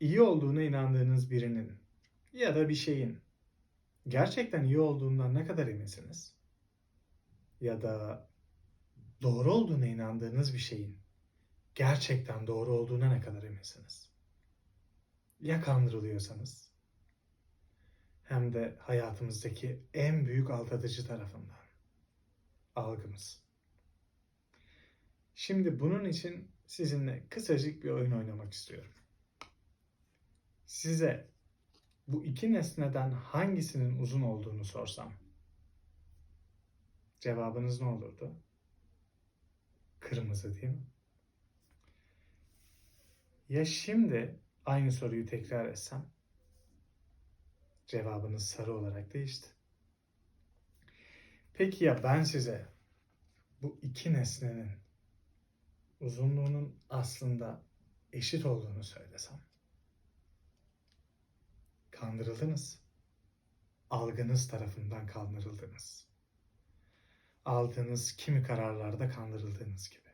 iyi olduğuna inandığınız birinin ya da bir şeyin gerçekten iyi olduğundan ne kadar eminsiniz? Ya da doğru olduğuna inandığınız bir şeyin gerçekten doğru olduğuna ne kadar eminsiniz? Ya kandırılıyorsanız? Hem de hayatımızdaki en büyük aldatıcı tarafından. Algımız. Şimdi bunun için sizinle kısacık bir oyun oynamak istiyorum. Size bu iki nesneden hangisinin uzun olduğunu sorsam cevabınız ne olurdu? Kırmızı değil mi? Ya şimdi aynı soruyu tekrar etsem cevabınız sarı olarak değişti. Peki ya ben size bu iki nesnenin uzunluğunun aslında eşit olduğunu söylesem? Kandırıldınız. Algınız tarafından kandırıldınız. Aldığınız kimi kararlarda kandırıldığınız gibi.